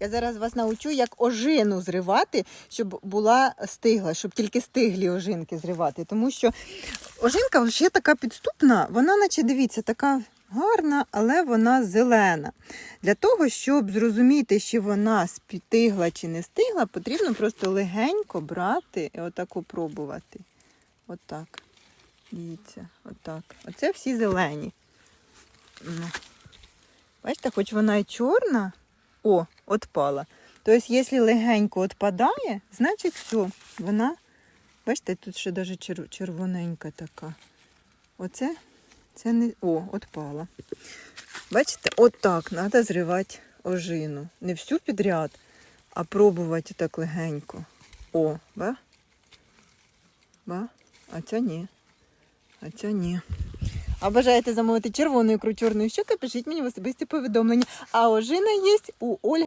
Я зараз вас научу, як ожину зривати, щоб була стигла, щоб тільки стиглі ожинки зривати. Тому що ожинка вже така підступна, вона, наче дивіться, така гарна, але вона зелена. Для того, щоб зрозуміти, чи вона стигла чи не стигла, потрібно просто легенько брати і отак пробувати. Отак. Дивіться, отак. Оце всі зелені. Ну. Бачите, хоч вона і чорна, о, отпала. Тобто, якщо легенько відпадає, значить все, вона, бачите, тут ще навіть червоненька така. Оце, це не. О, отпала. Бачите, отак треба зривати ожину. Не всю підряд, а пробувати так легенько. О, ба? Ба? А ця ні. А ця ні. А бажаєте замовити червону ікру чорної щуки, пишіть мені в особисті повідомлення. А ожина є у Ольги.